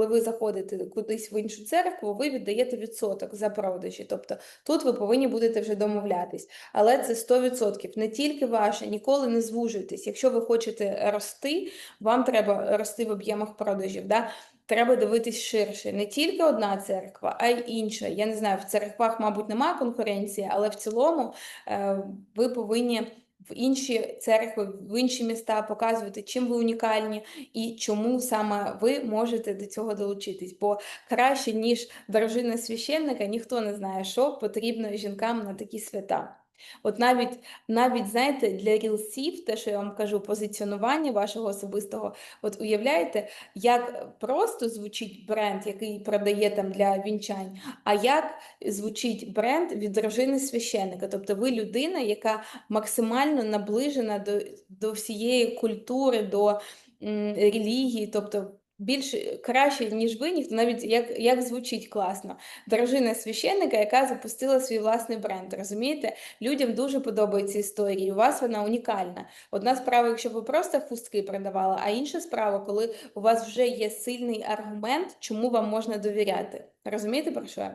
коли ви заходите кудись в іншу церкву, ви віддаєте відсоток за продажі. Тобто тут ви повинні будете вже домовлятись. Але це 100%. Не тільки ваше, ніколи не звужуйтесь. Якщо ви хочете рости, вам треба рости в об'ємах продажів. Да? Треба дивитись ширше. Не тільки одна церква, а й інша. Я не знаю, в церквах, мабуть, немає конкуренції, але в цілому е, ви повинні в інші церкви, в інші міста показувати, чим ви унікальні і чому саме ви можете до цього долучитись. Бо краще, ніж дружина священника, ніхто не знає, що потрібно жінкам на такі свята. От навіть, навіть знаєте, для рілсів, те, що я вам кажу, позиціонування вашого особистого, от уявляєте, як просто звучить бренд, який продає там для вінчань, а як звучить бренд від дружини священника. Тобто ви людина, яка максимально наближена до, до всієї культури, до м, релігії, тобто більш краще, ніж ви, ніхто навіть як, як звучить класно. Дружина священника, яка запустила свій власний бренд. Розумієте? Людям дуже подобаються історії. У вас вона унікальна. Одна справа, якщо ви просто хустки продавали, а інша справа, коли у вас вже є сильний аргумент, чому вам можна довіряти. Розумієте про що?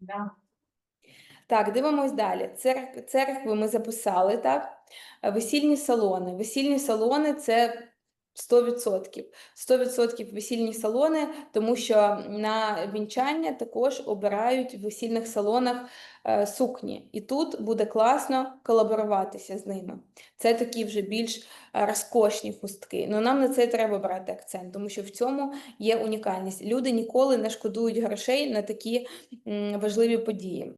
Да. Так, дивимось далі. Церк... Церкви ми записали, так? Весільні салони. Весільні салони це 100%. 100% весільні салони, тому що на вінчання також обирають в весільних салонах е, сукні. І тут буде класно колаборуватися з ними. Це такі вже більш е, розкошні хустки. Ну нам на це треба брати акцент, тому що в цьому є унікальність. Люди ніколи не шкодують грошей на такі м, важливі події.